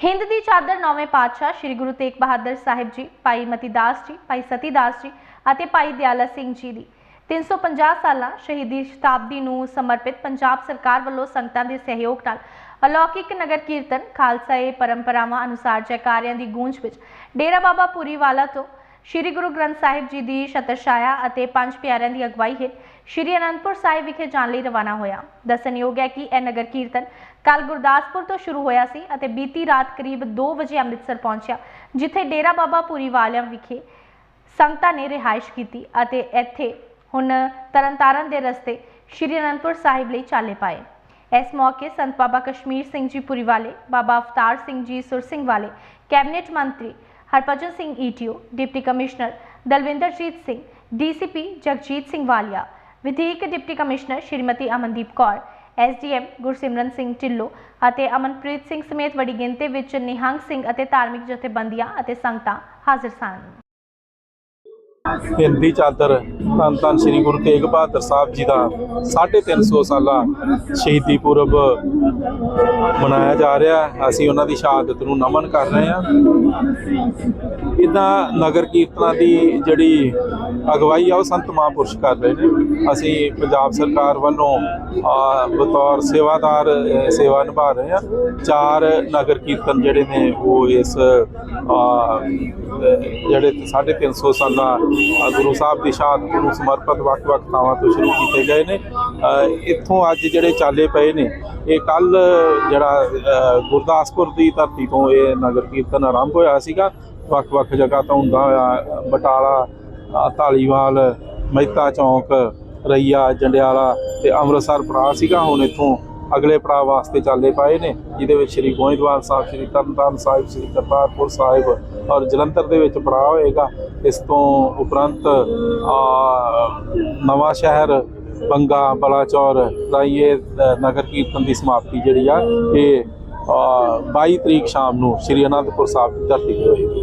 ਹਿੰਦ ਦੀ ਚਾਦਰ ਨੌਵੇਂ ਪਾਤਸ਼ਾਹ ਸ੍ਰੀ ਗੁਰੂ ਤੇਗ ਬਹਾਦਰ ਸਾਹਿਬ ਜੀ, ਭਾਈ ਮਤੀਦਾਸ ਜੀ, ਭਾਈ ਸਤੀਦਾਸ ਜੀ ਅਤੇ ਭਾਈ ਦਿਆਲਾ ਸਿੰਘ ਜੀ ਦੀ। 350 ਸਾਲਾਂ ਸ਼ਹੀਦੀ ਸ਼ਤਾਬਦੀ ਨੂੰ ਸਮਰਪਿਤ ਪੰਜਾਬ ਸਰਕਾਰ ਵੱਲੋਂ ਸੰਗਤਾਂ ਦੇ ਸਹਿਯੋਗ ਨਾਲ ਅਲੌਕਿਕ ਨਗਰ ਕੀਰਤਨ, ਖਾਲਸਾ ਏ ਪਰੰਪਰਾਵਾਂ ਅਨੁਸਾਰ ਜੈਕਾਰਿਆਂ ਦੀ ਗੂੰਜ ਵਿੱਚ ਡੇਰਾ ਬਾਬਾ ਪੁਰੀਵਾਲਾ ਤੋਂ ਸ੍ਰੀ ਗੁਰੂ ਗ੍ਰੰਥ ਸਾਹਿਬ ਜੀ ਦੀ ਛਤਰਛਾਇਆ ਅਤੇ ਪੰਜ ਪਿਆਰਿਆਂ ਦੀ ਅਗਵਾਈ ਹੇਠ ਸ੍ਰੀ ਅਨੰਦਪੁਰ ਸਾਹਿਬ ਵਿਖੇ ਜਾਣ ਲਈ ਰਵਾਨਾ ਹੋਇਆ। ਦੱਸਣਯੋਗ ਹੈ ਕਿ ਇਹ ਨਗਰ ਕੀਰਤਨ ਕੱਲ ਗੁਰਦਾਸਪੁਰ ਤੋਂ ਸ਼ੁਰੂ ਹੋਇਆ ਸੀ ਅਤੇ ਬੀਤੀ ਰਾਤ ਕਰੀਬ 2 ਵਜੇ ਅੰਮ੍ਰਿਤਸਰ ਪਹੁੰਚਿਆ, ਜਿੱਥੇ ਡੇਰਾ ਬਾਬਾ ਪੁਰੀਵਾਲਿਆਂ ਵਿਖੇ ਸੰਗਤਾਂ ਨੇ ਰਿਹਾਇਸ਼ ਕੀਤੀ ਅਤੇ ਇੱਥੇ ਹੁਣ ਤਰਨਤਾਰਨ ਦੇ ਰਸਤੇ ਸ਼੍ਰੀ ਅਨੰਦਪੁਰ ਸਾਹਿਬ ਲਈ ਚਾਲੇ ਪਾਏ। ਇਸ ਮੌਕੇ ਸੰਤ ਬਾਬਾ ਕਸ਼ਮੀਰ ਸਿੰਘ ਜੀ ਪੁਰੀਵਾਲੇ ਬਾਬਾ ਅਵਤਾਰ ਸਿੰਘ ਜੀ ਸੁਰ ਸਿੰਘ ਵਾਲੇ, ਕੈਬਨਿਟ ਮੰਤਰੀ Harbhajan Singh ETO, deputy commissioner Dalwinderjit Singh, DCP Jagjit Singh Walia, ਵਿਧਾਇਕ deputy commissioner Shrimati Amandeep Kaur, SDM Gursimran Singh Dhillon ਅਤੇ ਅਮਨਪ੍ਰੀਤ ਸਿੰਘ ਸਮੇਤ ਵੱਡੀ ਗਿਣਤੀ ਵਿੱਚ ਨਿਹੰਗ ਸਿੰਘ ਅਤੇ ਧਾਰਮਿਕ ਜਥੇਬੰਦੀਆਂ ਅਤੇ ਸੰਗਤਾਂ ਹਾਜ਼ਰ ਸਨ। ਹਿੰਦੀ ਚਾਦਰ ਧੰਨ ਧੰਨ ਸ੍ਰੀ ਗੁਰੂ ਤੇਗ ਬਹਾਦਰ ਸਾਹਿਬ ਜੀ ਦਾ 350 ਸਾਲਾ ਸ਼ਹੀਦੀ ਪੁਰਬ ਮਨਾਇਆ ਜਾ ਰਿਹਾ ਅਸੀਂ ਉਹਨਾਂ ਦੀ ਸ਼ਹਾਦਤ ਨੂੰ ਨਮਨ ਕਰ ਰਹੇ ਹਾਂ। ਇਦਾਂ ਨਗਰ ਕੀਰਤਨਾਂ ਦੀ ਜਿਹੜੀ ਅਗਵਾਈ ਆ, ਉਹ ਸੰਤ ਮਹਾਂਪੁਰਸ਼ ਕਰ ਰਹੇ ਨੇ। ਅਸੀਂ ਪੰਜਾਬ ਸਰਕਾਰ ਵੱਲੋਂ ਬਤੌਰ ਸੇਵਾਦਾਰ ਸੇਵਾ ਨਿਭਾ ਰਹੇ ਹਾਂ। ਚਾਰ ਨਗਰ ਕੀਰਤਨ ਜਿਹੜੇ ਨੇ, ਉਹ ਇਸ ਜਿਹੜੇ 350 ਸਾਲਾ ਅ, ਗੁਰੂ ਸਾਹਿਬ ਦੀ ਸ਼ਹਾਦਤ ਨੂੰ ਸਮਰਪਿਤ ਵੱਖ-ਵੱਖ ਥਾਵਾਂ ਤੋਂ ਸ਼ੁਰੂ ਕੀਤੇ ਗਏ ਨੇ। ਇੱਥੋਂ ਅੱਜ ਜਿਹੜੇ ਚਾਲੇ ਪਏ ਨੇ ਇਹ ਕੱਲ ਜਿਹੜਾ ਗੁਰਦਾਸਪੁਰ ਦੀ ਧਰਤੀ ਤੋਂ ਇਹ ਨਗਰ ਕੀਰਤਨ ਆਰੰਭ ਹੋਇਆ ਸੀਗਾ। ਵੱਖ-ਵੱਖ ਜਗ੍ਹਾ ਤੋਂ ਹੁੰਦਾ ਹੋਇਆ ਬਟਾਲਾ ਧਾਲੀਵਾਲ ਮਹਿਤਾ ਚੌਂਕ ਰਈਆ ਜੰਡਿਆਲਾ ਤੇ ਅੰਮ੍ਰਿਤਸਰ ਪੜਾਅ ਸੀਗਾ। ਹੁਣ ਇੱਥੋਂ ਅਗਲੇ ਪੜਾਅ ਵਾਸਤੇ ਚਾਲੇ ਪਾਏ ਨੇ ਜਿਹਦੇ ਵਿੱਚ ਸ੍ਰੀ ਗੋਇੰਦਵਾਲ ਸਾਹਿਬ ਸ੍ਰੀ ਤਰਨਤਾਰਨ ਸਾਹਿਬ ਸ੍ਰੀ ਕਰਤਾਰਪੁਰ ਸਾਹਿਬ ਔਰ ਜਲੰਧਰ ਦੇ ਵਿੱਚ ਪੜਾਅ ਹੋਏਗਾ। ਇਸ ਤੋਂ ਉਪਰੰਤ ਆ, ਨਵਾਂ ਸ਼ਹਿਰ ਬੰਗਾ ਬਲਾਚੌਰ ਦਾ ਇਹ ਨਗਰ ਕੀਰਤਨ ਦੀ ਸਮਾਪਤੀ ਜਿਹੜੀ ਆ ਇਹ ਅ, 22 ਤਰੀਕ ਸ਼ਾਮ ਨੂੰ ਸ੍ਰੀ ਅਨੰਦਪੁਰ ਸਾਹਿਬ ਦੀ ਧਰਤੀ ਤੇ ਹੋਏਗੀ।